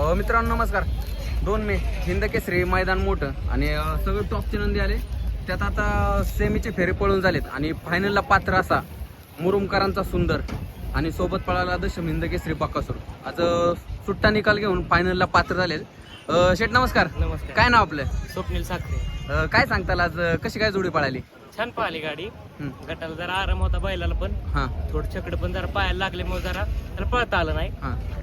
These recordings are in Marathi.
मित्रांनो नमस्कार. दोन मे हिंद केसरी मैदान मोठं. आणि सगळे टॉपचे नंदी आले. त्यात आता सेमीचे फेरे पळून झालेत. आणि फायनलला पात्र असा मुरुमकरांचा सुंदर. आणि सोबत पळाला दशम हिंद केसरी बक्कासूर आज सुट्टा निकाल घेऊन फायनलला पात्र झालेत. अ, शेठ नमस्कार. नमस्कार. काय नाव आपलं? स्वप्नील साखरे. काय सांगताल आज? कशी काय जोडी पळाली? छान पाहिली गाडी. गटाला जरा आराम होता बैलाला पण. हां. थोडं चकड पण जरा पायाला लागल्यामुळे जरा त्याला पळता आलं नाही. हां.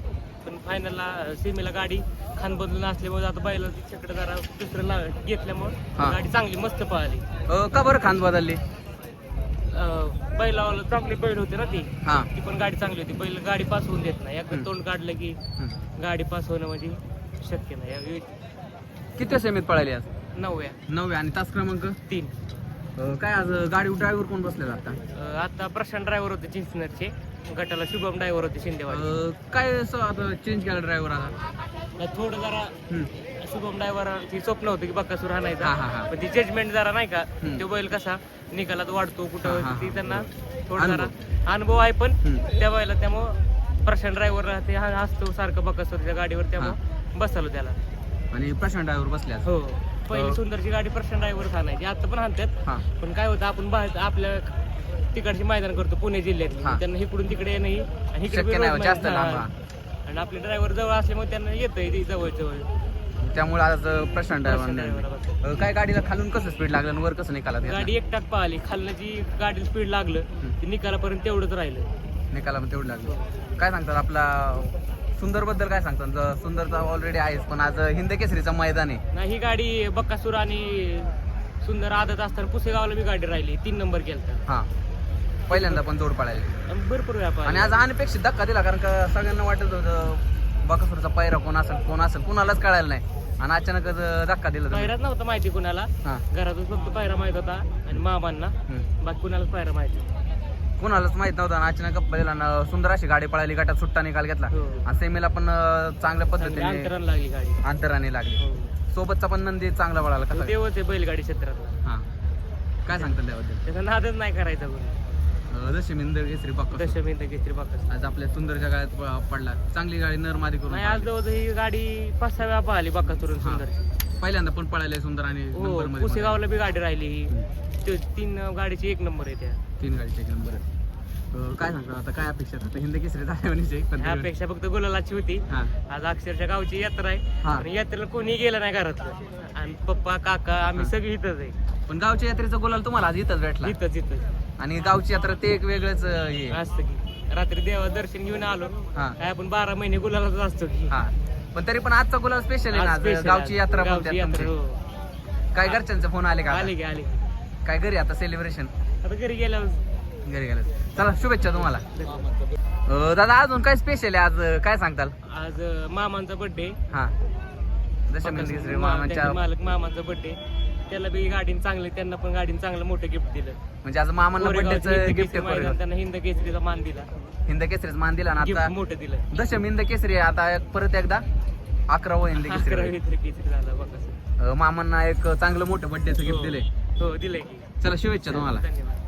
पण फायनलला सीमेला गाडी खान बदलून असल्यामुळे आता बैला चकड जरा दुसरं ला घेतल्यामुळे हा. गाडी चांगली मस्त पळाली. अ, का बरं खांद बदलली? अं, बैलावाला चांगली बैल होती ना ती. हां. ती पण गाडी चांगली होती. बैल गाडी पास होऊन देत नाही. एकदा. तोंड काढलं की हं. गाडी पास होणं म्हणजे शक्य नाही. या- किती सेमीत पळाली आज? नवव्या. नववे आणि तास क्रमांक? तीन. अ, काय आज गाडी ड्रायव्हर कोण बसलेला आता अं, आता प्रशांत ड्रायव्हर होते चिंचनरचे गटाला शुभम ड्रायव्हर होते शिंदेवाडी अ, काय असं आता चेंज केला ड्रायव्हर आता थोडं जरा हम्म. शुभम ड्रायव्हरची स्वप्न होतं की बक्कासूर हा, हा, आणायचा हा. पण ती जजमेंट जरा नाही का हम्म. तो बैल कसा निकालात वाढतो हा, कुठं हा, ती. त्यांना थोडं जरा अनुभव. आहे पण हम्म. त्या बैला त्यामुळं प्रशांत ड्रायव्हर ते हा- असतो सारखं बक्कासूरच्या गाडीवर त्यामुळं बसलो त्याला आणि प्रशांत ड्रायव्हर बसले आज हो. पहिली. सुंदरची गाडी प्रशांत ड्रायव्हर आणायची आता पण आणतात हा. पण काय होतं आपण बाहेर आपल्या तिकडची मैदान करतो पुणे जिल्ह्यातली हा. त्यांना इकडून तिकडे येणं आणि इकडे शक्य बी नाही, रोज जास्त मैदान- लांब, हा. आणि आपले ड्रायव्हर जवळ असल्यामुळे त्यांना येतंय जवळ जवळ त्यामुळे आज प्रशांत प्रशांत ड्रायव्हर काय गाडीला खालून कसं स्पीड लागलं आणि वर कसं निकालात घेतलं? गाडी एक टाक पाहिली. खालनं जी गाडी स्पीड लागलं. ते निकालापर्यंत तेवढंच राहिलं. निकाला तेवढं लागलं. काय सांगतात आपला सुंदरबद्दल काय सांगतात ज- सुंदरचा ऑलरेडी आहेच पण आज हिंद केसरीचं मैदान आहे. ना ही गाडी बक्कासूर आणि सुंदर आदत असताना पुसेगावला बी गाडी राहिली तीन नंबर केलता. हा. पहिल्यांदा पण जोड पडायला भरपूर व्यापार आणि आज अनपेक्षित धक्का दिला कारण का सगळ्यांना वाटत होतं बकासूरचा पैरा कोण असेल कोण असेल कुणालाच कळायला नाही. आणि अचानकच धक्का दिला. पायराच नव्हता माहिती कुणाला. घरातून फक्त पायरा माहीत होता आणि मामांना. बाकी कुणालाच पायरा माहिती कुणालाच माहीत नव्हतं आणि अचानक ना सुंदर अशी गाडी पळाली गटात सुट्टा निकाल घेतला. हो. आणि सेमीला पण अं, चांगल्या चांगली पद्धतीने अंतरानं लागली गाडी. अंतराने लागली. हो. सोबतचा पण नंदी चांगला पळाला कसा? देवच आहे बैलगाडी क्षेत्रातला. हा. काय सांगतात त्याबद्दल? त्याचा नादच नाही करायचा कोणी. मिंदर केसरी पक्का दशमिंद केसरी बाकस आज आपल्या सुंदरच्या गाळ्यात प- पडला. चांगली गाडी नरमादी करून नाही आज जवळ ही गाडी पाच सहा वेळा पाहिली बाकासुरून हा. सुंदरची. पहिल्यांदा पण पळाले सुंदर आणि हो मध्ये पुसेगावला बी गाडी राहिली. ही तीन गाडीची एक नंबर आहे त्या. तीन गाडीचे एक नंबर आहे. अं, काय सांगतो आता? काय अपेक्षा आहे? आता हिंद केसरी झाल्या म्हणजे पण तरी- ह्यापेक्षा फक्त गुलालाची होती. हा. आज अक्षरशः गावची यात्रा आहे. हा. आणि यात्रेला कोणी गेलं नाही घरातलं. आणि पप्पा काका आम्ही हा. सगळी इथंच आहे. पण गावच्या यात्रेचा गुलाल तुम्हाला आज इथंच भेटला. इथंच इथंच. आणि गावची यात्रा ते एक वेगळंच अं, हे. आहे. असतं की. रात्री देवा दर्शन घेऊन आलो. हा. काय आपण बारा महिने गुलालाच असतो की. हा. पण तरी पण आजचा गुलाल स्पेशल आहे ना आज आज special गावची. यात्रा पण गावची त्यात यात्रा, तुमची. हो. काय घरच्यांचे फोन आले का आता? आले की आले. काय घरी आता सेलिब्रेशन आता घरी गेल्यावर. घरी गेलं चला शुभेच्छा तुम्हाला. अं, दादा अजून काय स्पेशल आहे? आज अं, काय सांगताल? आज अं, मामांचा बर्थडे हा. दशमी मामांच्या मालक मामांचा बर्थडे त्याला बी गाडीने चांगलं त्यांना पण गाडीने चांगलं मोठं गिफ्ट दिलं. म्हणजे आज मामांना बर्थडेचं गिफ्ट केसरी मैदान, त्यांना हिंद केसरीचा मान दिला. हिंद केसरीच मान दिला ना गिफ्ट आता? मोठं दिलं. दशम हिंद केसरी आहे आता एक- परत एकदा अकरावं हिंद केसरी अकरा. केसरी केसरी झाला बघा अं, मामांना एक चांगलं मोठं बर्थडेचं गिफ्ट हो. दिले हो दिलंय की. चला शुभेच्छा तुम्हाला. धन्यवाद.